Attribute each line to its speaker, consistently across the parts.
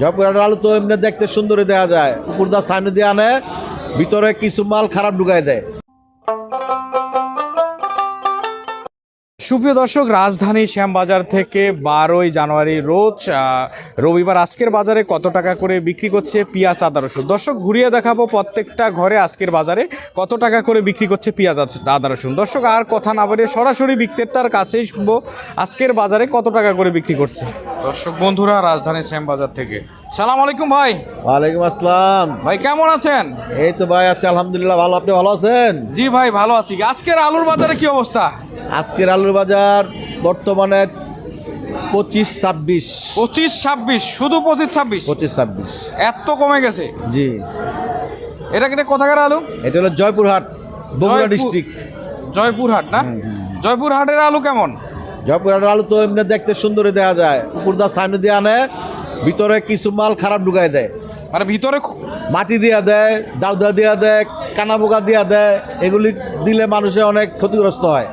Speaker 1: জয়পুরহাটের আলু তো এমনি দেখতে সুন্দরই দেওয়া যায়। উপর দা সাইনে দিয়ে আনে, ভিতরে কিছু মাল খারাপ ঢুকাই দেয়।
Speaker 2: সুপ্রিয় দর্শক রাজধানী শ্যামবাজার থেকে বারোই জানুয়ারি রোজ রবিবার আজকের বাজারে কত টাকা করে বিক্রি করছে পেঁয়াজ আদা রসুন? দর্শক ঘুরিয়ে দেখাবো প্রত্যেকটা ঘরে আজকের বাজারে কত টাকা করে বিক্রি করছে পেঁয়াজ আদ- আদা রসুন? দর্শক আর কথা না বলে সরাসরি বিক্রেতার কাছেই শুনব আজকের বাজারে কত টাকা করে বিক্রি করছে? দর্শক বন্ধুরা রাজধানী শ্যামবাজার থেকে। সালাম আলাইকুম ভাই।
Speaker 1: ওয়ালাইকুম আসসালাম।
Speaker 2: ভাই কেমন আছেন?
Speaker 1: এই তো ভাই আছি আলহামদুলিল্লাহ ভালো। আপনি ভালো আছেন?
Speaker 2: জি ভাই ভালো আছি। আজকের আলুর বাজারে কি অবস্থা?
Speaker 1: আজকের আলুর বাজার বর্তমানে পঁচিশ ছাব্বিশ।
Speaker 2: পঁচিশ ছাব্বিশ শুধু পঁচিশ ছাব্বিশ?
Speaker 1: পঁচিশ ছাব্বিশ।
Speaker 2: এত কমে গেছে?
Speaker 1: জি।
Speaker 2: এটা কিনে কোথাকার আলু?
Speaker 1: এটা হলো জয়পুরহাট বগুড়া ডিস্ট্রিক্ট।
Speaker 2: জয়পুরহাট না? জয়পুরহাটের আলু কেমন?
Speaker 1: জয়পুরহাটের আলু তো এমনি দেখতে সুন্দরই দেখা যায়। উপর দা সাইনে দিয়ে আনে ভিতরে কিছু মাল খারাপ ঢুকাই দেয়।
Speaker 2: মানে ভিতরে
Speaker 1: মাটি দিয়া দেয় দাউদা দিয়া দেয় কানা বোকা দিয়া দেয়। এগুলি দিলে মানুষের অনেক ক্ষতিগ্রস্ত হয়।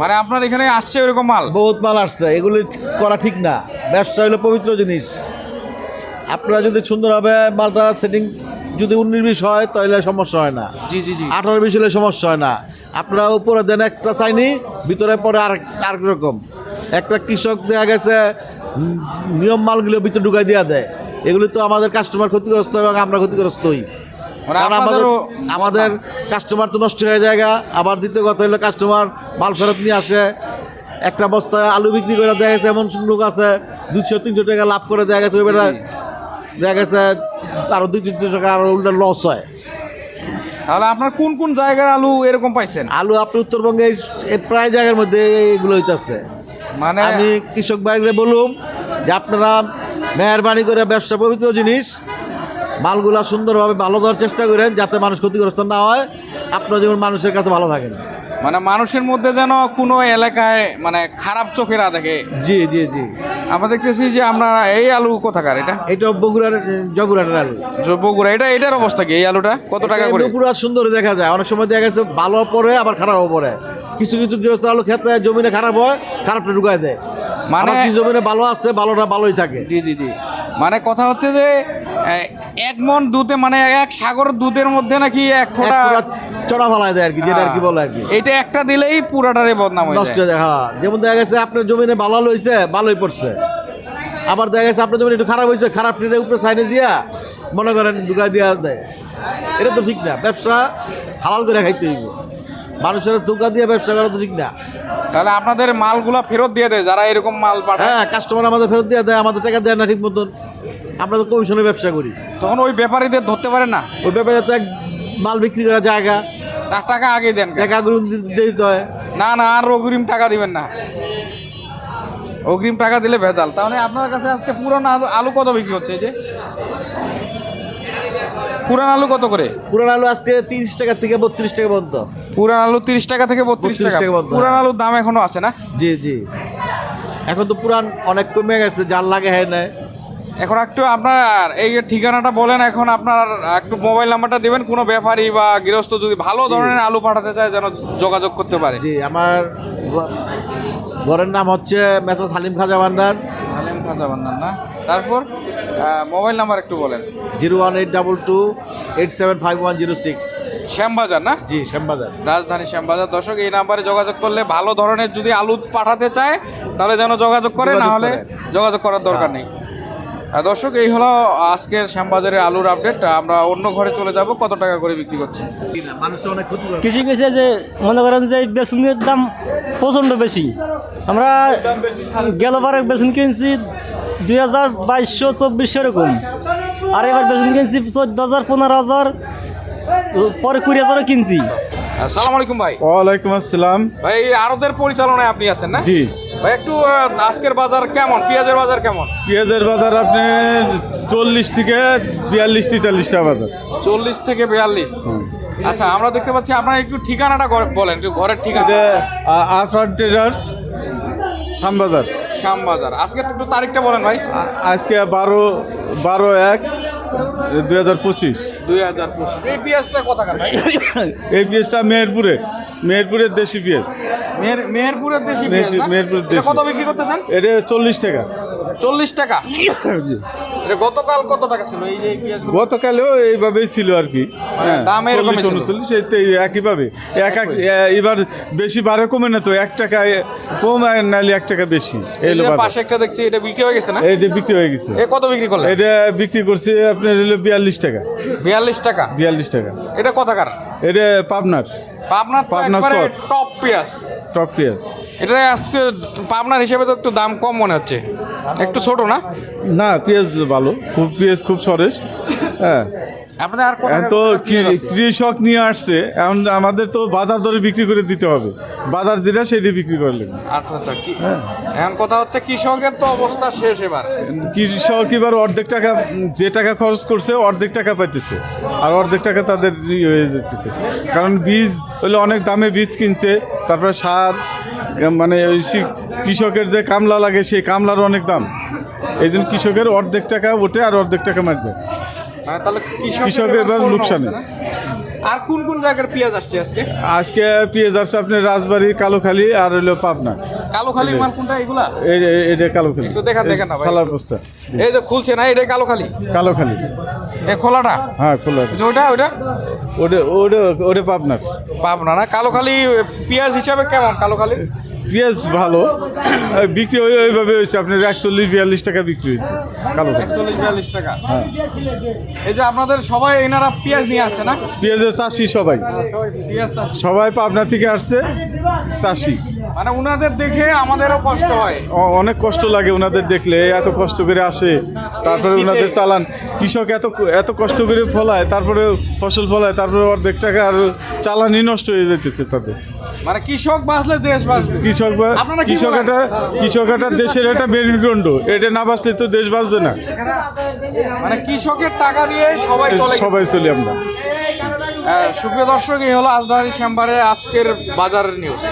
Speaker 2: মানে আপনার এখানে আসছে এরকম মাল?
Speaker 1: বহুত মাল আসছে এগুলি করা ঠিক না। ব্যবসা হলো পবিত্র জিনিস। আপনারা যদি সুন্দরভাবে মালটা সেটিং যদি উনিশ হয় তাহলে সমস্যা হয় না।
Speaker 2: জি জি জি।
Speaker 1: আঠারো বিশ হলে সমস্যা হয় না। আপনারা উপরে দেন একটা চাইনি ভিতরে পরে আর আর রকম। একটা কৃষক দেয়া গেছে নিয়ম মালগুলো ভিতরে ঢুকাই দেওয়া দেয়। এগুলি তো আমাদের কাস্টমার ক্ষতিগ্রস্ত এবং আমরা ক্ষতিগ্রস্ত হই আমাদের আমাদের কাস্টমার তো নষ্ট হয়ে জায়গা আবার দ্বিতীয় কথা হলো কাস্টমার মাল ফেরত নিয়ে আসে। একটা বস্তায় আলু বিক্রি করে দেখা গেছে এমন লোক আছে দুশো তিনশো টাকা লাভ করে দেখা গেছে ওই দেখা গেছে আরও দুই তিনশো টাকা আরও উল্টা লস হয়।
Speaker 2: তাহলে আপনার কোন কোন জায়গার আলু এরকম পাইছেন?
Speaker 1: আলু আপনি উত্তরবঙ্গে প্রায় জায়গার মধ্যে এগুলো হইতেছে।
Speaker 2: মানে
Speaker 1: আমি কৃষক ভাইরে বলুম যে আপনারা মেহরবানি করে ব্যবসা পবিত্র জিনিস মালগুলা সুন্দরভাবে ভালো দেওয়ার চেষ্টা করেন যাতে মানুষ ক্ষতিগ্রস্ত না হয়। আপনার যেমন মানুষের কাছে ভালো থাকেন।
Speaker 2: মানে মানুষের মধ্যে যেন কোনো এলাকায় মানে খারাপ চোখে না দেখে।
Speaker 1: জি জি জি।
Speaker 2: আমরা দেখতেছি যে আমরা এই আলু কোথাকার এটা?
Speaker 1: এটা বগুড়ার জগুড়ার আলু।
Speaker 2: বগুড়া এটা এটার অবস্থা কি? এই আলুটা কত টাকা করে?
Speaker 1: পুরো সুন্দর দেখা যায়। অনেক সময় দেখা গেছে ভালো পরে আবার খারাপও পরে কিছু কিছু গৃহস্থ আলু খেতে জমিনে খারাপ হয় খারাপটা ঢুকায় দেয়।
Speaker 2: মানে-
Speaker 1: মানে জমিনে ভালো আছে ভালোটা ভালোই থাকে।
Speaker 2: জি জি জি। মানে কথা হচ্ছে যে এক মন দুধে মানে এক সাগর দুধের মধ্যে নাকি এক ফোঁটা
Speaker 1: চড়া ফালায় দেয় আর কি যেটা আর কি বলে আর কি।
Speaker 2: এটা একটা দিলেই পুরাটারে বদনাম হয়ে
Speaker 1: নষ্ট
Speaker 2: যায়।
Speaker 1: হয়ে হ্যাঁ। যেমন দেখা গেছে আপনার জমিনে ভালো হয়েছে ভালোই পড়ছে। আবার দেখা গেছে আপনার জমিনে একটু খারাপ হয়েছে খারাপ ট্রেনের উপরে সাইনে দিয়া মনে করেন ঢুকাই দিয়া দেয়। এটা তো ঠিক না ব্যবসা হালাল করে খাইতে হইব। মানুষের ধোকা দিয়ে ব্যবসা করা তো ঠিক না।
Speaker 2: তাহলে আপনাদের মালগুলা ফেরত দিয়ে দেয় যারা এরকম মাল পাঠায়।
Speaker 1: হ্যাঁ কাস্টমার আমাদের ফেরত দিয়ে দেয় আমাদের টাকা দেয় না ঠিক মতন। আমরা তো কমিশনে ব্যবসা করি।
Speaker 2: তখন ওই ব্যাপারীদের ধরতে পারে না?
Speaker 1: ওই ব্যাপারে তো এক মাল বিক্রি করা জায়গা।
Speaker 2: তার টাকা আগে দেন
Speaker 1: টাকা দিতে হয়।
Speaker 2: না না আর অগ্রিম টাকা দিবেন না। অগ্রিম টাকা দিলে ভেজাল। তাহলে আপনার কাছে আজকে পুরান আলু আলু কত বিক্রি হচ্ছে এই যে? পুরান আলু কত করে?
Speaker 1: পুরান আলু আজকে তিরিশ টাকা থেকে বত্রিশ টাকা পর্যন্ত।
Speaker 2: পুরান আলু তিরিশ টাকা থেকে বত্রিশ
Speaker 1: 32
Speaker 2: টাকা। পুরান আলুর দাম এখনও আছে না?
Speaker 1: জি জি। এখন তো পুরান অনেক কমে গেছে যার লাগে হ্যাঁ নাই।
Speaker 2: এখন একটু আপনার এই ঠিকানাটা বলেন এখন আপনার একটু মোবাইল নাম্বারটা দিবেন কোনো ব্যাপারী বা গৃহস্থ যদি ভালো ধরনের আলু পাঠাতে চায় যেন যোগাযোগ করতে পারে।
Speaker 1: জি আমার ঘরের নাম হচ্ছে মেসা সালিম খাজা ভান্ডার।
Speaker 2: আলেম খাজা বান্নান না? তারপর মোবাইল নাম্বার একটু বলেন।
Speaker 1: Zero one eight double two eight seven five one zero six.
Speaker 2: Shyambazar না?
Speaker 1: জি শ্যামবাজার।
Speaker 2: রাজধানী শ্যামবাজার। দর্শক এই নাম্বারে যোগাযোগ করলে ভালো ধরনের যদি আলু পাঠাতে চায় তাহলে যেন যোগাযোগ করে না হলে যোগাযোগ করার দরকার নেই। দর্শক এই হলো আজকের শ্যামবাজারের আলুর আপডেট আমরা অন্য ঘরে চলে যাব। কত টাকা করে বিক্রি করছে
Speaker 3: কিছু কিছু যে মনে করেন যে বেসনের দাম প্রচণ্ড বেশি। আমরা গেলবারে বেসন কিনছি দুই হাজার বাইশশো চব্বিশশো এরকম। আর এবার বেসন কিনছি চোদ্দ হাজার পনেরো হাজার পরে কুড়ি হাজারও কিনছি।
Speaker 2: আসসালামু আলাইকুম ভাই।
Speaker 4: ওয়ালাইকুম আসসালাম।
Speaker 2: ভাই আড়তের পরিচালনায় আপনি আছেন না?
Speaker 4: জি।
Speaker 2: ভাই একটু আজকের বাজার কেমন? পেঁয়াজের বাজার কেমন?
Speaker 4: পেঁয়াজের বাজার আপনি চল্লিশ থেকে বিয়াল্লিশ তেতাল্লিশ টাকা বাজার।
Speaker 2: চল্লিশ থেকে বিয়াল্লিশ। আচ্ছা আমরা দেখতে পাচ্ছি আপনার একটু ঠিকানাটা বলেন একটু ঘরের ঠিকানা।
Speaker 4: আফরান ট্রেডার্স শ্যামবাজার।
Speaker 2: শ্যামবাজার। আজকে একটু তারিখটা বলেন ভাই।
Speaker 4: আজকে বারো বারো এক দুই হাজার পঁচিশ।
Speaker 2: দুই হাজার পঁচিশ। এই পেঁয়াজটা কোথাকার ভাই?
Speaker 4: এই পেঁয়াজটা মেহেরপুরে মেহেরপুরের দেশি পেঁয়াজ।
Speaker 2: মেহের মেহেরপুরের দেশি?
Speaker 4: মেহেরপুরের দেশি।
Speaker 2: কত বিক্রি করতেছেন
Speaker 4: এটা চল্লিশ টাকা
Speaker 2: চল্লিশ টাকা? এটা গতকাল কত টাকা ছিল? এই যে
Speaker 4: গতকালেও এইভাবেই ছিল আর কি। হ্যাঁ
Speaker 2: দাম ছিল।
Speaker 4: উনচল্লিশ একইভাবে। এক এক এবার বেশি বারে কমে না তো এক টাকা কম নাহলে এক টাকা বেশি।
Speaker 2: এই। পাশে একটা দেখছি এটা বিক্রি হয়ে গেছে না?
Speaker 4: এইটা বিক্রি হয়ে গেছে।
Speaker 2: এ কত বিক্রি করলে
Speaker 4: এটা বিক্রি করছে আপনার হলো বিয়াল্লিশ টাকা।
Speaker 2: বিয়াল্লিশ টাকা?
Speaker 4: বিয়াল্লিশ টাকা।
Speaker 2: এটা কথাকার
Speaker 4: এটা পাবনার।
Speaker 2: পাবনার
Speaker 4: পাবনার
Speaker 2: টপ পেঁয়াজ।
Speaker 4: টপ পেয়ার
Speaker 2: এটা আজকে পাবনার হিসেবে তো একটু দাম কম মনে হচ্ছে। একটু ছোট না?
Speaker 4: না পেঁয়াজ ভালো। খুব পেঁয়াজ খুব সরেস হ্যাঁ।
Speaker 2: আপনাদের আর
Speaker 4: তো কৃষক নিয়ে আসছে? এখন আমাদের তো বাজার দরে বিক্রি করে দিতে হবে। বাজার যেটা সেটা বিক্রি করে লাগবে
Speaker 2: আচ্ছা আচ্ছা। কি এখন কথা হচ্ছে কৃষকের তো অবস্থা শেষ এবার।
Speaker 4: কৃষক এবার অর্ধেক টাকা যে টাকা খরচ করছে অর্ধেক টাকা পাইতেছে। আর অর্ধেক টাকা তাদের হয়ে যেতেছে কারণ বীজ হলে অনেক দামে বীজ কিনছে। তারপরে সার মানে ওই কৃষকের যে কামলা লাগে সেই কামলার অনেক দাম। এই জন্য কৃষকের অর্ধেক টাকা ওঠে আর অর্ধেক টাকা মারবে।
Speaker 2: তাহলে কৃষকের
Speaker 4: কৃষকের এবার লোকসানে।
Speaker 2: আর কোন কোন জায়গার পেঁয়াজ আসছে আজকে?
Speaker 4: আজকে পেঁয়াজ আসছে আপনি রাজবাড়ি কালোখালী আর হলো পাবনা।
Speaker 2: কালো খালি মাল কোনটা এগুলা?
Speaker 4: এই এটা কালোখালী।
Speaker 2: একটু দেখান, দেখান না ভাই।
Speaker 4: সালার পোস্তা
Speaker 2: এই যে খুলছে না এটা কালো খালি
Speaker 4: কালোখালী।
Speaker 2: এ খোলাটা?
Speaker 4: হ্যাঁ খোলা।
Speaker 2: ওটা ওটা
Speaker 4: ওটা ওটা ওটা পাবনার।
Speaker 2: পাবনা না? কালো খালি পেঁয়াজ হিসাবে কেমন? কালো খালি
Speaker 4: পেঁয়াজ ভালো। বিক্রি ওই ওইভাবে হয়েছে। আপনার একচল্লিশ বিয়াল্লিশ টাকা বিক্রি হয়েছে। কালো
Speaker 2: একচল্লিশ বিয়াল্লিশ টাকা।
Speaker 4: হ্যাঁ।
Speaker 2: এই যে আপনাদের সবাই এনারা পেঁয়াজ নিয়ে আসছে না?
Speaker 4: পেঁয়াজের চাষি সবাই
Speaker 2: পেঁয়াজ চাষ।
Speaker 4: সবাই পাবনা থেকে আসছে চাষি।
Speaker 2: মানে উনাদের দেখে আমাদেরও কষ্ট হয়।
Speaker 4: অনেক কষ্ট লাগে ওনাদের দেখলে এত কষ্ট করে আসে তারপরে
Speaker 2: শীতে।
Speaker 4: ওনাদের চালান। কৃষক এত এত কষ্ট করে ফলায় তারপরে ফসল ফলায় তারপরে অর্ধেক টাকা আর চালানি নষ্ট হয়ে যেতেছে তাদের।
Speaker 2: মানে কৃষক বাঁচলে দেশ বাঁচবে।
Speaker 4: কৃষক কৃষক এটা কৃষক এটা দেশের একটা মেরুদণ্ড। এটা না বাঁচলে তো দেশ বাঁচবে না।
Speaker 2: মানে কৃষকের টাকা দিয়ে সবাই চলে
Speaker 4: সবাই চলি আমরা।
Speaker 2: আহ, সুপ্রিয় দর্শক এই হলো আজদারি চেম্বারের আজকের বাজারের নিউজ।